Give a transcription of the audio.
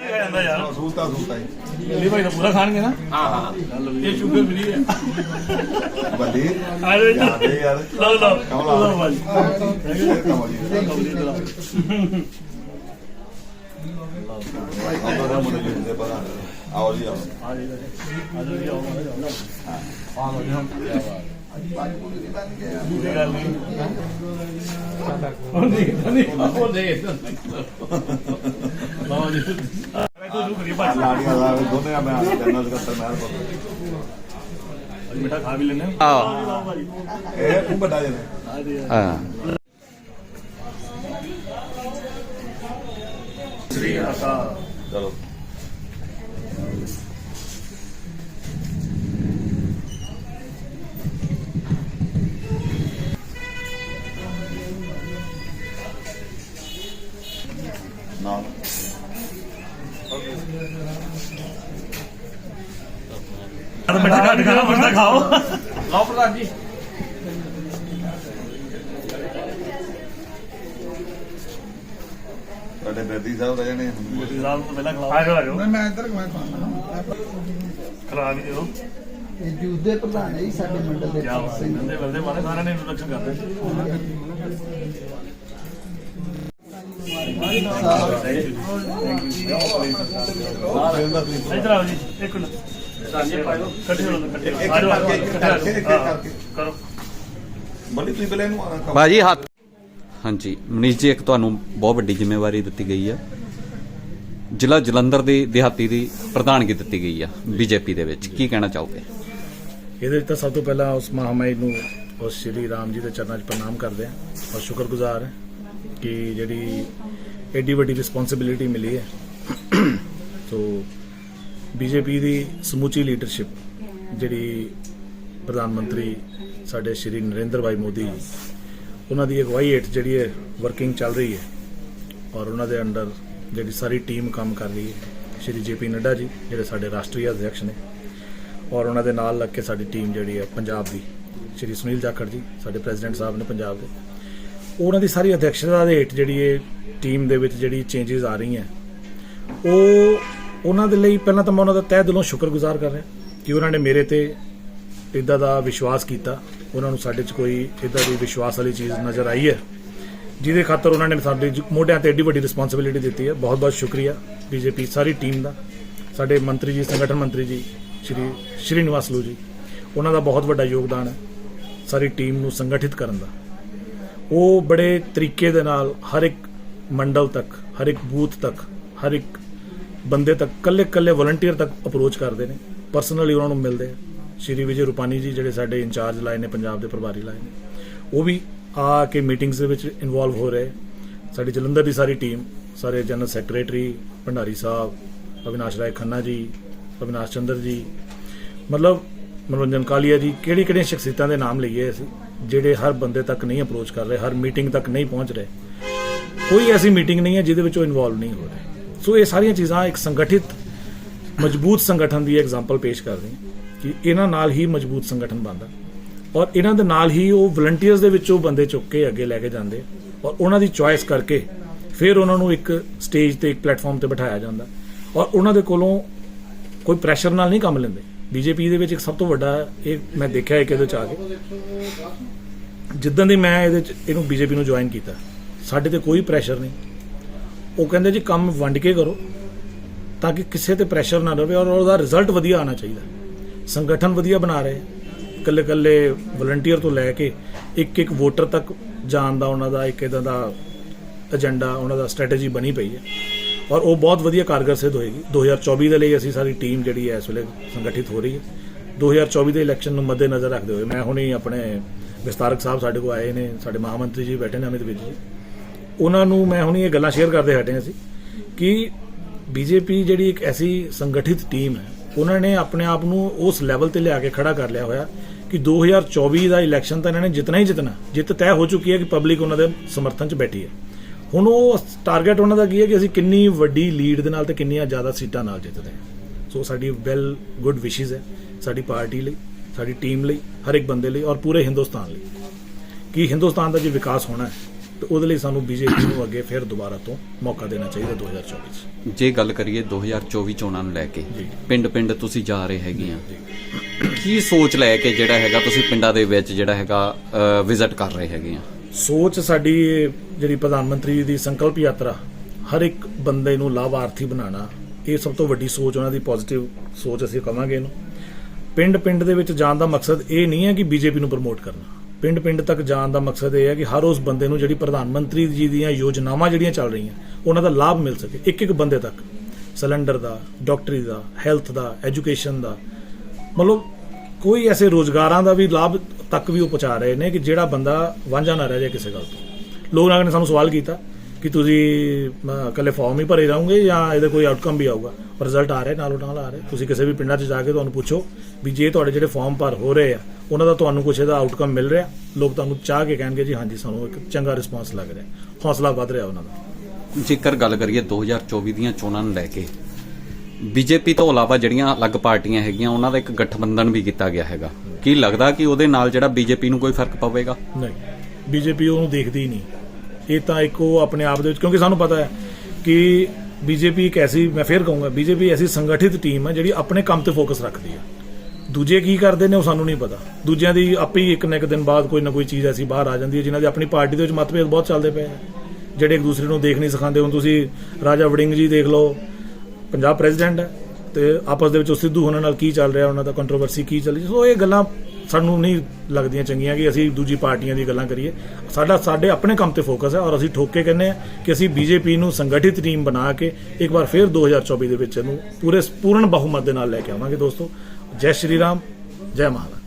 ਜਾਂਦਾ ਯਾਰ ਸਹੂਲਤਾਂ ਸਹੂਲਤਾਂ ਹੀ ਦਿੱਲੀ ਭਾਈ ਤਾਂ ਪੂਰਾ ਖਾਣਗੇ ਨਾ ਹਾਂ ਹਾਂ ਇਹ ਸ਼ੂਗਰ ਫ੍ਰੀ ਹੈ ਬੱਲੀ ਆ ਜਾਓ ਇੱਧਰ। ਯਾਦੇ ਯਾਰ ਲਓ ਲਓ ਕਮਲਾ। ਲਓ ਭਾਜੀ ਇਹ ਕਮਾਲ ਜੀ ਆਉਂਦਾ ਨਾ ਮੁੰਡੇ ਜੀ ਦੇ ਪਤਾ ਆਓ ਜੀ ਆਓ ਆ ਜੀ ਆ ਜਾਓ ਜੀ ਆਓ ਆ ਲਓ ਜੀ ਹਮ ਗੱਲ ਨਹੀਂ ਉਹ ਨਹੀਂ ਨਹੀਂ ਉਹ ਨਹੀਂ ਲਓ ਜੀ ਬੈਠੋ ਸ਼ੁਰੂ ਕਰੀਏ ਲਾੜੀਆਂ ਦਾ ਦੋਨੇ ਆ ਜਨਰਲ ਸਕੱਤਰ ਮਹਿਰ ਮਿੱਠਾ ਖਾ ਵੀ ਲੈਣੇ ਆਹ ਇਹ ਤੂੰ ਵੱਡਾ ਜਨ ਹਾਂ ਸ੍ਰੀ ਅਕਾਲ ਚਲੋ। ਨਾ ਮਿੱਠਾ ਘੱਟ ਖਾਓ ਮਿੱਠਾ ਖਾਓ। ਲਓ ਪ੍ਰਧਾਨ ਜੀ। ਸਾਡੇ ਬੇਦੀ ਸਾਹਿਬ ਰਹਿ ਜਾਣੇ ਮੋਦੀ ਸਾਹਿਬ ਤੋਂ ਪਹਿਲਾਂ ਖਿਲਾਓ ਆ ਜਾਓ ਆ ਜਾਓ ਮੈਂ ਇੱਧਰ ਮੈਂ ਖਾਣਾ। ਖਿਲਾ ਵੀ ਦਿਓ। ਇਹ ਜੂਸ ਦੇ ਪ੍ਰਧਾਨ ਹੈ ਜੀ ਸਾਡੇ ਮੰਡਲ ਦੇ ਹੈ। ਬੰਦੇ ਬੰਦੇ ਮਾਰੇ ਸਾਰਿਆਂ ਨੇ ਇੰਟਰੋਡਕਸ਼ਨ ਕਰਦੇ। ਇੱਧਰ ਆਓ ਜੀ ਇੱਕ ਮਿੰਟ ਇਕੱਠੇ ਹੋ ਲਓ ਇਕੱਠੇ ਇੱਕ ਕਰਕੇ, ਇੱਕ ਕਰਕੇ, ਇੱਕ ਕਰਕੇ। ਕਰੋ ਬੱਲੀ ਤੁਸੀਂ ਪਹਿਲੇ ਇਹਨੂੰ ਬਾਜੀ ਹੱਥ। ਹਾਂਜੀ ਮਨੀਸ਼ ਜੀ ਇੱਕ ਤੁਹਾਨੂੰ ਬਹੁਤ ਵੱਡੀ ਜ਼ਿੰਮੇਵਾਰੀ ਦਿੱਤੀ ਗਈ ਆ। ਜ਼ਿਲ੍ਹਾ ਜਲੰਧਰ ਦੀ ਦਿਹਾਤੀ ਦੀ ਪ੍ਰਧਾਨਗੀ ਦਿੱਤੀ ਗਈ ਆ ਬੀਜੇਪੀ ਦੇ ਵਿੱਚ। ਕੀ ਕਹਿਣਾ ਚਾਹੋਗੇ? ਇਹਦੇ ਵਿੱਚ ਤਾਂ ਸਭ ਤੋਂ ਪਹਿਲਾਂ ਉਸ ਮਹਾਮਾਈ ਨੂੰ ਉਸ ਸ਼੍ਰੀ ਰਾਮ ਜੀ ਦੇ ਚਰਨਾਂ 'ਚ ਪ੍ਰਣਾਮ ਕਰਦੇ ਹਾਂ। ਔਰ ਸ਼ੁਕਰਗੁਜ਼ਾਰ ਹਾਂ ਕਿ ਜਿਹੜੀ ਐਡੀ ਵੱਡੀ ਰਿਸਪੌਂਸਿਬਿਲਿਟੀ ਮਿਲੀ ਹੈ। ਸੋ ਬੀਜੇਪੀ ਦੀ ਸਮੁੱਚੀ ਲੀਡਰਸ਼ਿਪ ਜਿਹੜੀ ਪ੍ਰਧਾਨ ਮੰਤਰੀ ਸਾਡੇ ਸ਼੍ਰੀ ਨਰਿੰਦਰ ਭਾਈ ਮੋਦੀ ਜੀ, ਉਹਨਾਂ ਦੀ ਅਗਵਾਈ ਹੇਠ ਜਿਹੜੀ ਹੈ ਵਰਕਿੰਗ ਚੱਲ ਰਹੀ ਹੈ ਔਰ ਉਹਨਾਂ ਦੇ ਅੰਡਰ ਜਿਹੜੀ ਸਾਰੀ ਟੀਮ ਕੰਮ ਕਰ ਰਹੀ ਹੈ, ਸ਼੍ਰੀ ਜੇਪੀ ਨੱਡਾ ਜੀ, ਜਿਹੜੇ ਸਾਡੇ ਰਾਸ਼ਟਰੀ ਅਧਿਕਸ਼ ਨੇ ਔਰ ਉਹਨਾਂ ਦੇ ਨਾਲ ਲੱਗ ਕੇ ਸਾਡੀ ਟੀਮ ਜਿਹੜੀ ਹੈ ਪੰਜਾਬ ਦੀ, ਸ਼੍ਰੀ ਸੁਨੀਲ ਜਾਖੜ ਜੀ, ਸਾਡੇ ਪ੍ਰੈਜ਼ੀਡੈਂਟ ਸਾਹਿਬ ਨੇ ਪੰਜਾਬ ਦੇ। ਉਹਨਾਂ ਦੀ ਸਾਰੀ ਅਧਿਕਸ਼ਤਾ ਦੇ ਹੇਠ ਜਿਹੜੀ ਇਹ ਟੀਮ ਦੇ ਵਿੱਚ ਜਿਹੜੀ ਚੇਂਜਸ ਆ ਰਹੀਆਂ। ਉਹ ਉਹਨਾਂ ਦੇ ਲਈ ਪਹਿਲਾਂ ਤਾਂ ਮੈਂ ਉਹਨਾਂ ਦਾ ਤਹਿ ਦਿਲੋਂ ਸ਼ੁਕਰਗੁਜ਼ਾਰ ਕਰ ਰਿਹਾ ਕਿ ਉਹਨਾਂ ਨੇ ਮੇਰੇ ਤੇ ਇਦਾਂ ਦਾ ਵਿਸ਼ਵਾਸ ਕੀਤਾ। ਉਹਨਾਂ ਨੂੰ ਸਾਡੇ 'ਚ ਕੋਈ ਇਦਾਂ ਦੀ ਵਿਸ਼ਵਾਸ ਵਾਲੀ ਚੀਜ਼ ਨਜ਼ਰ ਆਈ ਹੈ। ਜਿਹਦੇ ਖਾਤਰ ਉਹਨਾਂ ਨੇ ਸਾਡੇ ਮੋਢਿਆਂ ਤੇ ਏਡੀ ਵੱਡੀ ਰਿਸਪੌਂਸਿਬਿਲਿਟੀ ਦਿੱਤੀ ਹੈ। ਬਹੁਤ ਬਹੁਤ ਸ਼ੁਕਰੀਆ ਬੀਜੇਪੀ ਸਾਰੀ ਟੀਮ ਦਾ। ਸਾਡੇ ਮੰਤਰੀ ਜੀ, ਸੰਗਠਨ ਮੰਤਰੀ ਜੀ, ਸ਼੍ਰੀ, ਸ਼੍ਰੀਨਿਵਾਸ ਲੂ ਜੀ। ਉਹਨਾਂ ਦਾ ਬਹੁਤ ਵੱਡਾ ਯੋਗਦਾਨ ਹੈ ਸਾਰੀ ਟੀਮ ਨੂੰ ਸੰਗਠਿਤ ਕਰਨ ਦਾ। ਉਹ ਬੜੇ ਤਰੀਕੇ ਦੇ ਨਾਲ ਹਰ ਇੱਕ ਮੰਡਲ ਤੱਕ, ਹਰ ਇੱਕ ਬੂਥ ਤੱਕ, ਹਰ ਇੱਕ ਬੰਦੇ ਤੱਕ ਕੱਲੇ ਕੱਲੇ ਵਲੰਟੀਅਰ ਤੱਕ ਅਪਰੋਚ ਕਰਦੇ ਨੇ। ਪਰਸਨਲੀ ਉਹਨਾਂ ਨੂੰ ਮਿਲਦੇ ਆ। ਸ਼੍ਰੀ ਵਿਜੇ ਰੂਪਾਨੀ ਜੀ ਜਿਹੜੇ ਸਾਡੇ ਇੰਚਾਰਜ ਲਾਏ ਨੇ, ਪੰਜਾਬ ਦੇ ਪ੍ਰਭਾਰੀ ਲਾਏ ਨੇ। ਉਹ ਵੀ ਆ ਕੇ ਮੀਟਿੰਗਸ ਦੇ ਵਿੱਚ ਇਨਵੋਲਵ ਹੋ ਰਹੇ। ਸਾਡੀ ਜਲੰਧਰ ਦੀ ਸਾਰੀ ਟੀਮ ਸਾਰੇ ਜਨਰਲ ਸੈਕਟਰੀ ਭੰਡਾਰੀ ਸਾਹਿਬ, ਅਵਿਨਾਸ਼ ਰਾਏ ਖੰਨਾ ਜੀ, ਅਵਿਨਾਸ਼ ਚੰਦਰ ਜੀ, ਮਤਲਬ ਮਨੋਰੰਜਨ ਕਾਲੀਆ ਜੀ ਕਿਹੜੀ ਕਿਹੜੀਆਂ ਸ਼ਖਸੀਅਤਾਂ ਦੇ ਨਾਮ ਲਈਏ ਅਸੀਂ? ਜਿਹੜੇ ਹਰ ਬੰਦੇ ਤੱਕ ਨਹੀਂ ਅਪਰੋਚ ਕਰ ਰਹੇ, ਹਰ ਮੀਟਿੰਗ ਤੱਕ ਨਹੀਂ ਪਹੁੰਚ ਰਹੇ, ਕੋਈ ਐਸੀ ਮੀਟਿੰਗ ਨਹੀਂ ਹੈ ਜਿਹਦੇ ਵਿੱਚ ਉਹ ਇਨਵੋਲਵ ਨਹੀਂ ਹੋ ਰਹੇ। ਸੋ ਇਹ ਸਾਰੀਆਂ ਚੀਜ਼ਾਂ ਇੱਕ ਸੰਗਠਿਤ, ਮਜ਼ਬੂਤ ਸੰਗਠਨ ਦੀ ਐਗਜ਼ਾਮਪਲ ਪੇਸ਼ ਕਰ ਰਹੀਆਂ ਕਿ ਇਹਨਾਂ ਨਾਲ ਹੀ ਮਜ਼ਬੂਤ ਸੰਗਠਨ ਬਣਦਾ। ਔਰ ਇਹਨਾਂ ਦੇ ਨਾਲ ਹੀ ਉਹ ਵਲੰਟੀਅਰਸ ਦੇ ਵਿੱਚੋਂ ਬੰਦੇ ਚੁੱਕ ਕੇ ਅੱਗੇ ਲੈ ਕੇ ਜਾਂਦੇ ਔਰ ਉਹਨਾਂ ਦੀ ਚੁਆਇਸ ਕਰਕੇ ਫਿਰ ਉਹਨਾਂ ਨੂੰ ਇੱਕ ਸਟੇਜ ਤੇ ਇੱਕ ਪਲੇਟਫਾਰਮ ਤੇ ਬਿਠਾਇਆ ਜਾਂਦਾ। ਔਰ ਉਹਨਾਂ ਦੇ ਕੋਲੋਂ ਕੋਈ ਪ੍ਰੈਸ਼ਰ ਨਾਲ ਨਹੀਂ ਕੰਮ ਲੈਂਦੇ। ਬੀਜੇਪੀ ਦੇ ਵਿੱਚ ਇੱਕ ਸਭ ਤੋਂ ਵੱਡਾ ਇਹ ਮੈਂ ਦੇਖਿਆ ਇੱਕ ਇਹਦੇ ਚ ਆ ਕੇ। ਜਿੱਦਾਂ ਦੀ ਮੈਂ ਇਹਦੇ ਚ ਇਹਨੂੰ ਬੀਜੇਪੀ ਨੂੰ ਜੁਆਇਨ ਕੀਤਾ, ਸਾਡੇ ਤੇ ਕੋਈ ਪ੍ਰੈਸ਼ਰ ਨਹੀਂ। ਉਹ ਕਹਿੰਦੇ ਜੀ ਕੰਮ ਵੰਡ ਕੇ ਕਰੋ ਤਾਂ ਕਿ ਕਿਸੇ ਤੇ ਪ੍ਰੈਸ਼ਰ ਨਾ ਰਹੇ ਔਰ ਉਹਦਾ ਰਿਜ਼ਲਟ ਵਧੀਆ ਆਣਾ ਚਾਹੀਦਾ। ਸੰਗਠਨ ਵਧੀਆ ਬਣਾ ਰਹੇ ਇਕੱਲੇ ਇਕੱਲੇ ਵਲੰਟੀਅਰ ਤੋਂ ਲੈ ਕੇ ਇੱਕ ਇੱਕ ਵੋਟਰ ਤੱਕ ਜਾਣ ਦਾ ਉਹਨਾਂ ਦਾ, ਇੱਕ ਇਦਾਂ ਦਾ ਏਜੰਡਾ ਉਹਨਾਂ ਦਾ ਸਟ੍ਰੈਟਜੀ ਬਣੀ ਪਈ ਹੈ। ਔਰ ਉਹ ਬਹੁਤ ਵਧੀਆ ਕਾਰਗਰ ਸਿੱਧ ਹੋਏਗੀ। 2024 ਦੇ ਲਈ ਅਸੀਂ ਸਾਰੀ ਟੀਮ ਜਿਹੜੀ ਹੈ ਇਸ ਵੇਲੇ ਸੰਗਠਿਤ ਹੋ ਰਹੀ ਹੈ। 2024 ਦੇ ਇਲੈਕਸ਼ਨ ਨੂੰ ਮੱਦੇਨਜ਼ਰ ਰੱਖਦੇ ਹੋਏ ਮੈਂ ਹੁਣੇ ਆਪਣੇ ਵਿਸਤਾਰਕ ਸਾਹਿਬ ਸਾਡੇ ਕੋਲ ਆਏ ਨੇ, ਸਾਡੇ ਮਹਾਮੰਤਰੀ ਜੀ ਬੈਠੇ ਨੇ ਅਮਿਤ ਵਿਜ ਜੀ। ਉਹਨਾਂ ਨੂੰ ਮੈਂ ਹੁਣੇ ਇਹ ਗੱਲਾਂ ਸ਼ੇਅਰ ਕਰਦੇ ਹਟੇ ਸੀ ਕਿ ਬੀਜੇਪੀ ਜਿਹੜੀ ਇੱਕ ਐਸੀ ਸੰਗਠਿਤ ਟੀਮ ਹੈ, ਉਹਨਾਂ ਨੇ ਆਪਣੇ ਆਪ ਨੂੰ ਉਸ ਲੈਵਲ ਤੇ ਲਿਆ ਕੇ ਖੜਾ ਕਰ ਲਿਆ ਹੋਇਆ ਕਿ 2024 ਦਾ ਇਲੈਕਸ਼ਨ ਤਾਂ ਇਹਨਾਂ ਨੇ ਜਿੱਤਣਾ ਹੀ ਜਿੱਤਣਾ। ਜਿੱਤ ਤੈਅ ਹੋ ਚੁੱਕੀ ਹੈ ਕਿ ਪਬਲਿਕ ਉਹਨਾਂ ਦੇ ਸਮਰਥਨ 'ਚ ਬੈਠੀ ਹੈ। ਹੁਣ ਉਹ ਟਾਰਗੇਟ ਉਹਨਾਂ ਦਾ ਕੀ ਹੈ ਕਿ ਅਸੀਂ ਕਿੰਨੀ ਵੱਡੀ ਲੀਡ ਦੇ ਨਾਲ ਤੇ ਕਿੰਨੀਆਂ ਜ਼ਿਆਦਾ ਸੀਟਾਂ ਨਾਲ ਜਿੱਤਦੇ ਹਾਂ। ਸੋ ਸਾਡੀ ਵੈਲ ਗੁੱਡ ਵਿਸ਼ੇਸ ਹੈ ਸਾਡੀ ਪਾਰਟੀ ਲਈ ਸਾਡੀ ਟੀਮ ਲਈ ਹਰ ਇੱਕ ਬੰਦੇ ਲਈ ਔਰ ਪੂਰੇ ਹਿੰਦੁਸਤਾਨ ਲਈ। ਕਿ ਹਿੰਦੁਸਤਾਨ ਦਾ ਜੇ ਵਿਕਾਸ ਹੋਣਾ ਹੈ ਤੇ ਉਹਦੇ ਲਈ ਸਾਨੂੰ ਬੀਜੇਪੀ ਨੂੰ ਅੱਗੇ ਫਿਰ ਦੁਬਾਰਾ ਤੋਂ ਮੌਕਾ ਦੇਣਾ ਚਾਹੀਦਾ 2024 ਚ। ਜੇ ਗੱਲ ਕਰੀਏ 2024 ਚੋਣਾਂ ਨੂੰ ਲੈ ਕੇ ਜੀ। ਪਿੰਡ ਪਿੰਡ ਤੁਸੀਂ ਜਾ ਰਹੇ ਹੈਗੇ ਆ। ਕੀ ਸੋਚ ਲੈ ਕੇ ਜਿਹੜਾ ਹੈਗਾ ਤੁਸੀਂ ਪਿੰਡਾਂ ਦੇ ਵਿੱਚ ਜਿਹੜਾ ਹੈਗਾ ਵਿਜ਼ਿਟ ਕਰ ਰਹੇ ਹੈਗੇ ਆ? ਸੋਚ ਸਾਡੀ ਜਿਹੜੀ ਪ੍ਰਧਾਨ ਮੰਤਰੀ ਦੀ ਸੰਕਲਪ ਯਾਤਰਾ, ਹਰ ਇੱਕ ਬੰਦੇ ਨੂੰ ਲਾਭਾਰਥੀ ਬਣਾਉਣਾ, ਇਹ ਸਭ ਤੋਂ ਵੱਡੀ ਸੋਚ ਉਹਨਾਂ ਦੀ ਪੋਜ਼ਿਟਿਵ ਸੋਚ ਅਸੀਂ ਕਵਾਂਗੇ ਇਹਨੂੰ। ਪਿੰਡ ਪਿੰਡ ਦੇ ਵਿੱਚ ਜਾਣ ਦਾ ਮਕਸਦ ਇਹ ਨਹੀਂ ਹੈ ਕਿ ਬੀਜੇਪੀ ਨੂੰ ਪ੍ਰਮੋਟ ਕਰਨਾ। ਪਿੰਡ ਪਿੰਡ ਤੱਕ ਜਾਣ ਦਾ ਮਕਸਦ ਇਹ ਹੈ ਕਿ ਹਰ ਉਸ ਬੰਦੇ ਨੂੰ ਜਿਹੜੀ ਪ੍ਰਧਾਨ ਮੰਤਰੀ ਜੀ ਦੀਆਂ ਯੋਜਨਾਵਾਂ ਜਿਹੜੀਆਂ ਚੱਲ ਰਹੀਆਂ, ਉਹਨਾਂ ਦਾ ਲਾਭ ਮਿਲ ਸਕੇ ਇੱਕ ਇੱਕ ਬੰਦੇ ਤੱਕ। ਸਿਲੰਡਰ ਦਾ, ਡਾਕਟਰੀ ਦਾ, ਹੈਲਥ ਦਾ, ਐਜੂਕੇਸ਼ਨ ਦਾ। ਮਤਲਬ ਕੋਈ ਐਸੇ ਰੋਜ਼ਗਾਰਾਂ ਦਾ ਵੀ ਲਾਭ ਤੱਕ ਵੀ ਉਹ ਪਹੁੰਚਾ ਰਹੇ ਨੇ ਕਿ ਜਿਹੜਾ ਬੰਦਾ ਵਾਂਝਾ ਨਾ ਰਹਿ ਜਾਏ ਕਿਸੇ ਗੱਲ ਤੋਂ। ਲੋਕ ਨੇ ਸਾਨੂੰ ਸਵਾਲ ਕੀਤਾ ਕਿ ਤੁਸੀਂ ਅਹ, ਇਕੱਲੇ ਫਾਰਮ ਹੀ ਭਰੇ ਰਹੋਗੇ ਜਾਂ ਇਹਦਾ ਕੋਈ ਆਊਟਕਮ ਵੀ ਆਊਗਾ? ਪਰ ਰਿਜ਼ਲਟ ਆ ਰਿਹਾ ਨਾਲੋਂ ਨਾਲ ਆ ਰਿਹਾ। ਤੁਸੀਂ ਕਿਸੇ ਵੀ ਪਿੰਡਾਂ 'ਚ ਜਾ ਕੇ ਤੁਹਾਨੂੰ ਪੁੱਛੋ ਵੀ ਜੇ ਤੁਹਾਡੇ ਜਿਹੜੇ ਫਾਰਮ ਭਰ ਹੋ ਰਹੇ ਆ ਉਹਨਾਂ ਦਾ ਤੁਹਾਨੂੰ ਕੁਛ ਇਹਦਾ ਆਊਟਕਮ ਮਿਲ ਰਿਹਾ? ਲੋਕ ਤੁਹਾਨੂੰ ਚਾਹ ਕੇ ਕਹਿਣਗੇ ਜੀ ਹਾਂਜੀ ਸਾਨੂੰ ਇੱਕ ਚੰਗਾ ਰਿਸਪਾਂਸ ਲੱਗ ਰਿਹਾ ਹੌਸਲਾ ਵੱਧ ਰਿਹਾ ਉਹਨਾਂ ਦਾ। ਜੇਕਰ ਗੱਲ ਕਰੀਏ 2024 ਦੀਆਂ ਚੋਣਾਂ ਨੂੰ ਲੈ ਕੇ ਬੀਜੇਪੀ ਤੋਂ ਇਲਾਵਾ ਜਿਹੜੀਆਂ ਅਲੱਗ ਪਾਰਟੀਆਂ ਹੈਗੀਆਂ ਉਹਨਾਂ ਦਾ ਇੱਕ ਗਠਬੰਧਨ ਵੀ ਕੀਤਾ ਗਿਆ ਹੈਗਾ। ਕੀ ਲੱਗਦਾ ਕਿ ਉਹਦੇ ਨਾਲ ਜਿਹੜਾ ਬੀਜੇਪੀ ਨੂੰ ਕੋਈ ਫ਼ਰਕ ਪਵੇਗਾ? ਨਹੀਂ, ਬੀਜੇਪੀ ਉਹਨੂੰ ਦੇਖਦੀ ਹੀ ਨਹੀਂ। ਇਹ ਤਾਂ ਇੱਕ ਉਹ ਆਪਣੇ ਆਪ ਦੇ ਵਿੱਚ, ਕਿਉਂਕਿ ਸਾਨੂੰ ਪਤਾ ਹੈ ਕਿ ਬੀਜੇਪੀ ਇੱਕ ਐਸੀ, ਮੈਂ ਫੇਰ ਕਹੂੰਗਾ, ਬੀਜੇਪੀ ਐਸੀ ਸੰਗਠਿਤ ਟੀਮ ਹੈ ਜਿਹੜੀ ਆਪਣੇ ਕੰਮ ਤੇ ਫੋਕਸ ਰੱਖਦੀ ਹੈ। ਦੂਜੇ ਕੀ ਕਰਦੇ ਨੇ ਉਹ ਸਾਨੂੰ ਨਹੀਂ ਪਤਾ। ਦੂਜਿਆਂ ਦੀ ਆਪੇ ਹੀ ਇੱਕ ਨਾ ਇੱਕ ਦਿਨ ਬਾਅਦ ਕੋਈ ਨਾ ਕੋਈ ਚੀਜ਼ ਐਸੀ ਬਾਹਰ ਆ ਜਾਂਦੀ ਹੈ ਜਿਨ੍ਹਾਂ ਦੇ ਆਪਣੀ ਪਾਰਟੀ ਦੇ ਵਿੱਚ ਮਤਭੇਦ ਬਹੁਤ ਚੱਲਦੇ ਪਏ ਆ ਜਿਹੜੇ ਇੱਕ ਦੂਸਰੇ ਨੂੰ ਦੇਖ ਨਹੀਂ ਸਿਖਾਉਂਦੇ, ਹੁਣ ਤੁਸੀਂ ਰਾਜਾ ਵੜਿੰਗ ਜੀ ਦੇਖ ਲਓ, ਪੰਜਾਬ ਪ੍ਰੈਜ਼ੀਡੈਂਟ ਹੈ। ਤੇ ਆਪਸ ਦੇ ਵਿੱਚ ਸਿੱਧੂ ਹੋਣਾ ਨਾਲ ਕੀ ਚੱਲ ਰਿਹਾ, ਉਹਨਾਂ ਦਾ ਕੰਟਰੋਵਰਸੀ ਕੀ ਚੱਲ ਰਹੀ, ਸੋ ਇਹ ਗੱਲਾਂ ਸਾਨੂੰ ਨਹੀਂ ਲੱਗਦੀਆਂ ਚੰਗੀਆਂ ਕਿ ਅਸੀਂ ਦੂਜੀ ਪਾਰਟੀਆਂ ਦੀ ਗੱਲਾਂ ਕਰੀਏ। ਸਾਡਾ, ਸਾਡੇ ਆਪਣੇ ਕੰਮ ਤੇ ਫੋਕਸ ਹੈ ਔਰ ਅਸੀਂ ਠੋਕੇ ਕਹਿੰਦੇ ਆ ਕਿ ਅਸੀਂ ਬੀਜੇਪੀ ਨੂੰ ਸੰਗਠਿਤ ਟੀਮ ਬਣਾ ਕੇ ਇੱਕ ਵਾਰ ਫਿਰ 2024 ਦੇ ਵਿੱਚ ਇਹਨੂੰ ਪੂਰੇ, ਪੂਰਨ ਬਹੁਮਤ ਦੇ ਨਾਲ ਲੈ ਕੇ ਆਵਾਂਗੇ ਦੋਸਤੋ। ਜੈ ਸ਼੍ਰੀ ਰਾਮ, ਜੈ ਮਹਾਰਾਜ।